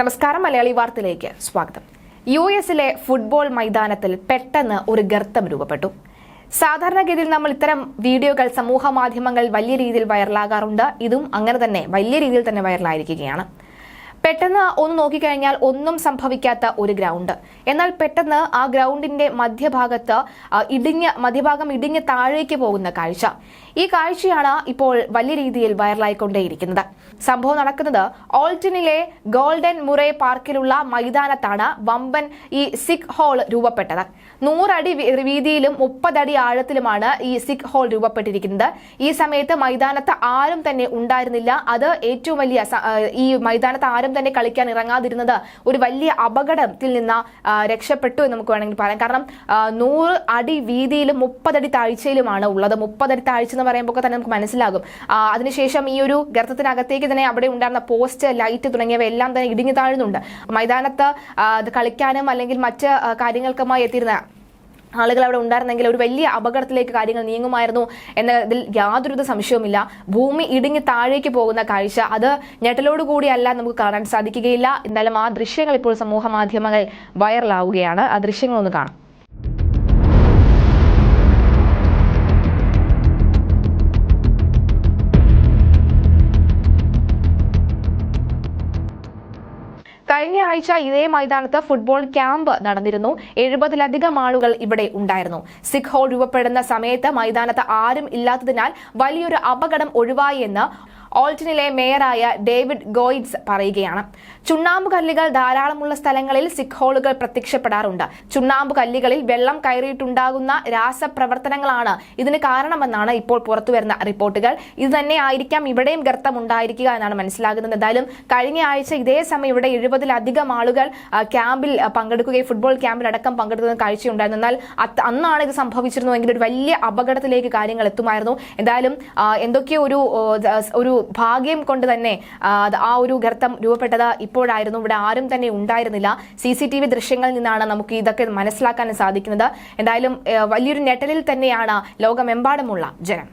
നമസ്കാരം മലയാളി വാർത്തയിലേക്ക് സ്വാഗതം. യു എസിലെ ഫുട്ബോൾ മൈതാനത്തിൽ പെട്ടെന്ന് ഒരു ഗർത്തം രൂപപ്പെട്ടു. സാധാരണഗതിയിൽ നമ്മൾ ഇത്തരം വീഡിയോകൾ സമൂഹ മാധ്യമങ്ങളിൽ വലിയ രീതിയിൽ വൈറലാകാറുണ്ട്. ഇതും അങ്ങനെ തന്നെ വലിയ രീതിയിൽ തന്നെ വൈറലായിരിക്കുകയാണ്. പെട്ടെന്ന് ഒന്ന് നോക്കിക്കഴിഞ്ഞാൽ ഒന്നും സംഭവിക്കാത്ത ഒരു ഗ്രൗണ്ട്. എന്നാൽ പെട്ടെന്ന് ആ ഗ്രൗണ്ടിന്റെ മധ്യഭാഗത്ത് ഇടിഞ്ഞ് മധ്യഭാഗം ഇടിഞ്ഞ് താഴേക്ക് പോകുന്ന കാഴ്ച. ഈ കാഴ്ചയാണ് ഇപ്പോൾ വലിയ രീതിയിൽ വൈറലായിക്കൊണ്ടേയിരിക്കുന്നത്. സംഭവം നടക്കുന്നത് ഓൾട്ടണിലെ ഗോൾഡൻ മുറേ പാർക്കിലുള്ള മൈതാനത്താണ് വമ്പൻ ഈ സിഖ് ഹോൾ രൂപപ്പെട്ടത്. നൂറടി വീതിയിലും മുപ്പതടി ആഴത്തിലുമാണ് ഈ സിഖ് ഹോൾ രൂപപ്പെട്ടിരിക്കുന്നത്. ഈ സമയത്ത് മൈതാനത്ത് ആരും തന്നെ ഉണ്ടായിരുന്നില്ല. അത് ഏറ്റവും വലിയ ഈ മൈതാനത്ത് ആരും തന്നെ കളിക്കാൻ ഇറങ്ങാതിരുന്നത് ഒരു വലിയ അപകടത്തിൽ നിന്ന് രക്ഷപ്പെട്ടു എന്ന് നമുക്ക് വേണമെങ്കിൽ പറയാം. കാരണം നൂറ് അടി വീതിയിലും മുപ്പതടി താഴ്ചയിലുമാണ് ഉള്ളത്. മുപ്പതടി താഴ്ച എന്ന് പറയുമ്പോൾ തന്നെ നമുക്ക് മനസ്സിലാകും. അതിനുശേഷം ഈ ഒരു ഗർത്തത്തിനകത്തേക്ക് തന്നെ അവിടെ ഉണ്ടായിരുന്ന പോസ്റ്റ് ലൈറ്റ് തുടങ്ങിയവ എല്ലാം തന്നെ ഇടിഞ്ഞു താഴുന്നുണ്ട്. മൈതാനത്ത് കളിക്കാനും അല്ലെങ്കിൽ മറ്റ് കാര്യങ്ങൾക്കുമായി എത്തിയിരുന്ന ആളുകൾ അവിടെ ഉണ്ടായിരുന്നെങ്കിൽ ഒരു വലിയ അപകടത്തിലേക്ക് കാര്യങ്ങൾ നീങ്ങുമായിരുന്നു എന്നതിൽ യാതൊരുവിധ സംശയവുമില്ല. ഭൂമി ഇടിഞ്ഞ് താഴേക്ക് പോകുന്ന കാഴ്ച അത് ഞെട്ടലോടുകൂടിയല്ല നമുക്ക് കാണാൻ സാധിക്കുകയില്ല. എന്തായാലും ആ ദൃശ്യങ്ങൾ ഇപ്പോൾ സമൂഹ മാധ്യമങ്ങൾ വൈറലാവുകയാണ്. ആ ദൃശ്യങ്ങളൊന്ന് കാണാം. കഴിഞ്ഞ ആഴ്ച ഇതേ മൈതാനത്ത് ഫുട്ബോൾ ക്യാമ്പ് നടന്നിരുന്നു. എഴുപതിലധികം ആളുകൾ ഇവിടെ ഉണ്ടായിരുന്നു. സിഖ് ഹോൾ രൂപപ്പെടുന്ന സമയത്ത് മൈതാനത്ത് ആരും ഇല്ലാത്തതിനാൽ വലിയൊരു അപകടം ഒഴിവായി എന്ന് ഓൾട്ടിനിലെ മേയറായ ഡേവിഡ് ഗോയിഡ്സ് പറയുകയാണ്. ചുണ്ണാമ്പ് കല്ലുകൾ ധാരാളമുള്ള സ്ഥലങ്ങളിൽ സിഖ് ഹോളുകൾ പ്രത്യക്ഷപ്പെടാറുണ്ട്. ചുണ്ണാമ്പ് കല്ലുകളിൽ വെള്ളം കയറിയിട്ടുണ്ടാകുന്ന രാസപ്രവർത്തനങ്ങളാണ് ഇതിന് കാരണമെന്നാണ് ഇപ്പോൾ പുറത്തുവരുന്ന റിപ്പോർട്ടുകൾ. ഇത് തന്നെ ആയിരിക്കാം ഇവിടെയും ഗർത്തം ഉണ്ടായിരിക്കുക എന്നാണ് മനസ്സിലാകുന്നത്. എന്തായാലും കഴിഞ്ഞ ആഴ്ച ഇതേ സമയം ഇവിടെ എഴുപതിലധികം ആളുകൾ ക്യാമ്പിൽ പങ്കെടുക്കുകയും ഫുട്ബോൾ ക്യാമ്പിൽ അടക്കം പങ്കെടുക്കുന്ന കാഴ്ചയുണ്ടായിരുന്നു എന്നാൽ അന്നാണ് ഇത് സംഭവിച്ചിരുന്നുവെങ്കിൽ ഒരു വലിയ അപകടത്തിലേക്ക് കാര്യങ്ങൾ എത്തുമായിരുന്നു. എന്തായാലും എന്തൊക്കെ എന്തൊക്കെയോ ഒരു ഒരു ഭാഗ്യം കൊണ്ട് തന്നെ ആ, ഒരു ഗർത്തം രൂപപ്പെട്ടത് ഇപ്പോഴായിരുന്നു. ഇവിടെ ആരും തന്നെ ഉണ്ടായിരുന്നില്ല. സി സി ടി വി ദൃശ്യങ്ങളിൽ നിന്നാണ് നമുക്ക് ഇതൊക്കെ മനസ്സിലാക്കാൻ സാധിക്കുന്നത്. എന്തായാലും വലിയൊരു ഞെട്ടലിൽ തന്നെയാണ് ലോകമെമ്പാടുമുള്ള ജനം.